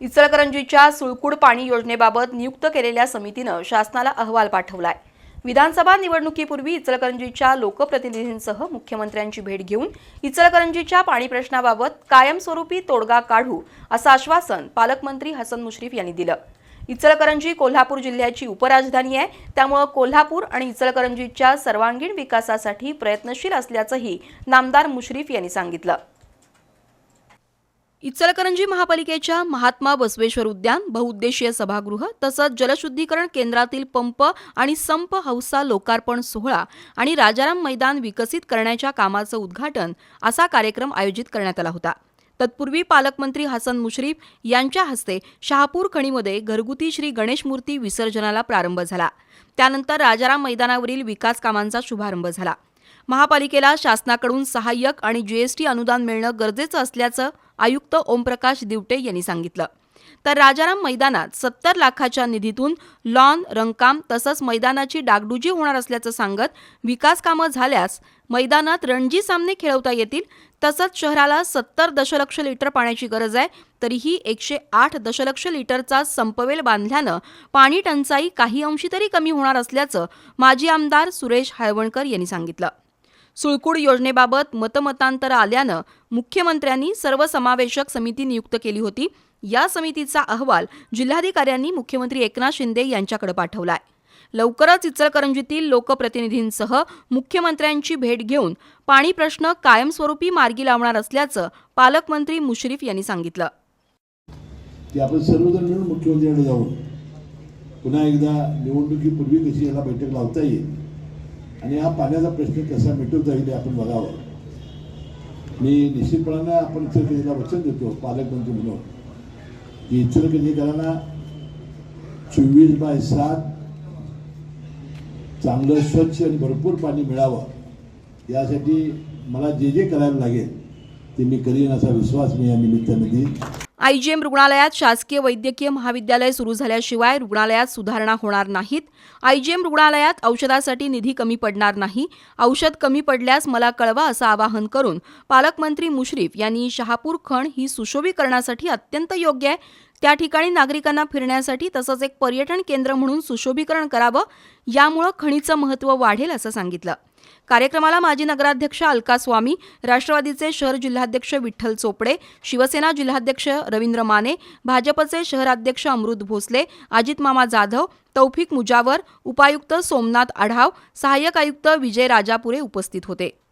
इचलकरंजीच्या सुळकुड पाणी योजनेबाबत नियुक्त केलेल्या समितीनं शासनाला अहवाल पाठवलाय. विधानसभा निवडणुकीपूर्वी इचलकरंजीच्या लोकप्रतिनिधींसह मुख्यमंत्र्यांची भेट घेऊन इचलकरंजीच्या पाणी प्रश्नाबाबत कायमस्वरूपी तोडगा काढू असं आश्वासन पालकमंत्री हसन मुश्रीफ यांनी दिलं. इचलकरंजी कोल्हापूर जिल्ह्याची उपराजधानी आहे. त्यामुळं कोल्हापूर आणि इचलकरंजीच्या सर्वांगीण विकासासाठी प्रयत्नशील असल्याचंही नामदार मुश्रीफ यांनी सांगितलं. इचलकरंजी महापालिकेच्या महात्मा बसवेश्वर उद्यान बहुउद्देशीय सभागृह तसंच जलशुद्धीकरण केंद्रातील पंप आणि संप हौसा लोकार्पण सोहळा आणि राजाराम मैदान विकसित करण्याच्या कामाचं उद्घाटन असा कार्यक्रम आयोजित करण्यात आला होता. तत्पूर्वी पालकमंत्री हसन मुश्रीफ यांच्या हस्ते शहापूर खणीमध्ये घरगुती श्री गणेश मूर्ती विसर्जनाला प्रारंभ झाला. त्यानंतर राजाराम मैदानावरील विकास कामांचा शुभारंभ झाला. महापालिकेला शासनाकडून सहाय्यक आणि जीएसटी अनुदान मिळणं गरजेचं असल्याचं आयुक्त ओमप्रकाश दिवटे यांनी सांगितलं. तर राजाराम मैदानात सत्तर लाखाच्या निधीतून लॉन रंगकाम तसंच मैदानाची डागडुजी होणार असल्याचं सांगत विकास कामं झाल्यास मैदानात रणजी सामने खेळवता येतील. तसंच शहराला सत्तर दशलक्ष लिटर पाण्याची गरज आहे. तरीही एकशे आठ दशलक्ष लिटरचा संपवेल बांधल्यानं पाणी टंचाई काही अंशी तरी कमी होणार असल्याचं माजी आमदार सुरेश हळवणकर यांनी सांगितलं. सुळकूड योजनेबाबत मतमतांतर आल्यानं मुख्यमंत्र्यांनी सर्वसमावेशक समिती नियुक्त केली होती. या समितीचा अहवाल जिल्हाधिकाऱ्यांनी मुख्यमंत्री एकनाथ शिंदे यांच्याकडे पाठवलाय. लवकरच इचलकरंजीतील लोकप्रतिनिधींसह मुख्यमंत्र्यांची भेट घेऊन पाणी प्रश्न कायमस्वरूपी मार्गी लावणार असल्याचं पालकमंत्री मुश्रीफ यांनी सांगितलं. आपण सर्वजण मिळून मुख्यमंत्र्यांकडे जाऊन पुन्हा एकदा निवडणुकीपूर्वी कशी याला बैठक लावता येईल आणि हा पाण्याचा प्रश्न कसा मिटवता येईल आपण बघावं. मी निश्चितपणानं आपण इचलकरंजीला वचन देतो पालकमंत्री म्हणून. की इचलकरंजीकरांना चोवीस बाय सात चांगलं स्वच्छ आणि भरपूर पाणी मिळावं. यासाठी मला जे जे करायला लागेल ते मी करीन असा विश्वास मी या निमित्ताने देईन. आयजीएम रुग्णालयात शासकीय वैद्यकीय महाविद्यालय सुरू झाल्याशिवाय रुग्णालयात सुधारणा होणार नाहीत. आयजीएम रुग्णालयात औषधासाठी निधी कमी पडणार नाही. औषध कमी पडल्यास मला कळवा असं आवाहन करून पालकमंत्री मुश्रीफ यांनी शहापूर खण ही सुशोभीकरणासाठी अत्यंत योग्य आहे. त्या ठिकाणी नागरिकांना फिरण्यासाठी तसंच एक पर्यटन केंद्र म्हणून सुशोभीकरण करावं. यामुळं खणीचं महत्त्व वाढेल असं सांगितलं. कार्यक्रमाला माजी नगराध्यक्ष अलका स्वामी राष्ट्रवादीचे शहर जिल्हाध्यक्ष विठ्ठल चोपडे शिवसेना जिल्हाध्यक्ष रवींद्र माने भाजपचे शहराध्यक्ष अमृत भोसले अजित मामा जाधव तौफिक मुजावर उपायुक्त सोमनाथ आढाव सहाय्यक आयुक्त विजय राजापुरे उपस्थित होते.